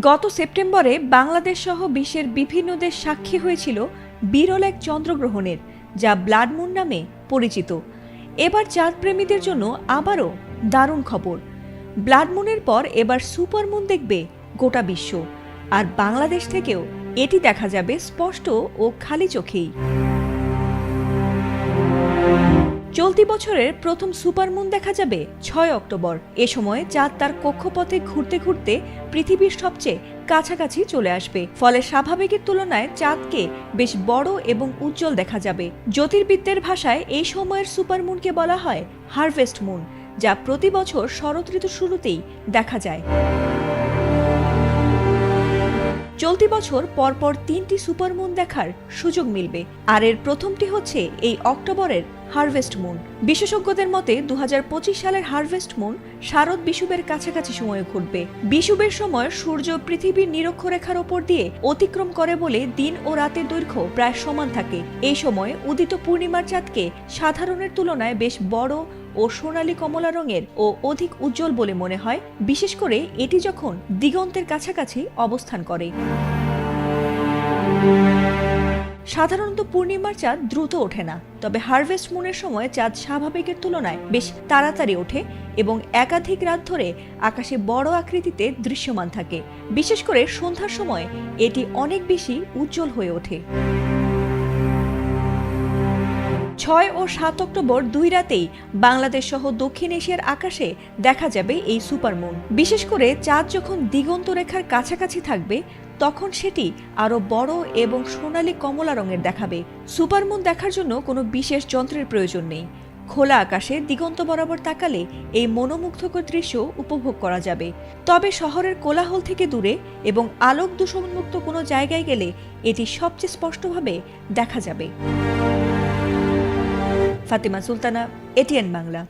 গত সেপ্টেম্বরে বাংলাদেশ সহ বিশ্বের বিভিন্ন দেশ সাক্ষী হয়েছিল বিরল এক চন্দ্রগ্রহণের, যা ব্লাড মুন নামে পরিচিত। এবার চাঁদ প্রেমীদের জন্য আবারও দারুণ খবর। ব্লাড মুনের পর এবার সুপার মুন দেখবে গোটা বিশ্ব। আর বাংলাদেশ থেকেও এটি দেখা যাবে স্পষ্ট ও খালি চোখেই। চলতি বছরের প্রথম সুপারমুন দেখা যাবে ছয় অক্টোবর। এ সময় চাঁদ তার কক্ষপথে ঘুরতে ঘুরতে পৃথিবীর সবচেয়ে কাছাকাছি চলে আসবে। ফলে স্বাভাবিকের তুলনায় চাঁদকে বেশ বড় এবং উজ্জ্বল দেখা যাবে। জ্যোতির্বিদদের ভাষায় এই সময়ের সুপারমুনকে বলা হয় হারভেস্ট মুন, যা প্রতি বছর শরৎ ঋতুর শুরুতেই দেখা যায়। চলতি বছর পরপর তিনটি সুপারমুন দেখার সুযোগ মিলবে। আর এর প্রথমটি হচ্ছে এই অক্টোবরের হারভেস্ট মুন। বিশেষজ্ঞদের মতে দু হাজার পঁচিশ সালের হারভেস্ট মুন শারদ বিষুবের কাছাকাছি সময়ে ঘটবে। বিষুবের সময় সূর্য পৃথিবীর নিরক্ষরেখার ওপর দিয়ে অতিক্রম করে বলে দিন ও রাতের দৈর্ঘ্য প্রায় সমান থাকে। এই সময় উদিত পূর্ণিমার চাঁদকে সাধারণের তুলনায় বেশ বড় ও সোনালী কমলা রঙের ও অধিক উজ্জ্বল বলে মনে হয়। বিশেষ করে এটি যখন দিগন্তের কাছাকাছি অবস্থান করে। সাধারণত পূর্ণিমার চাঁদ দ্রুত ওঠে না, তবে হারভেস্ট মুনের সময় চাঁদ স্বাভাবিকের তুলনায় বেশ তাড়াতাড়ি ওঠে এবং একাধিক রাত ধরে আকাশে বড় আকৃতিতে দৃশ্যমান থাকে। বিশেষ করে সন্ধ্যার সময় এটি অনেক বেশি উজ্জ্বল হয়ে ওঠে। ছয় ও সাত অক্টোবর দুই রাতেই বাংলাদেশ সহ দক্ষিণ এশিয়ার আকাশে দেখা যাবে এই সুপারমুন বিশেষ করে চাঁদ যখন দিগন্ত রেখার কাছাকাছি থাকবে তখন সেটি আরও বড় এবং সোনালী কমলা রঙের দেখাবে। সুপারমুন দেখার জন্য কোনো বিশেষ যন্ত্রের প্রয়োজন নেই। খোলা আকাশে দিগন্ত বরাবর তাকালে এই মনোমুগ্ধকর দৃশ্য উপভোগ করা যাবে। তবে শহরের কোলাহল থেকে দূরে এবং আলোক দূষণমুক্ত কোনো জায়গায় গেলে এটি সবচেয়ে স্পষ্টভাবে দেখা যাবে। ফাতিমা সুলতানা, এটিএন বাংলা।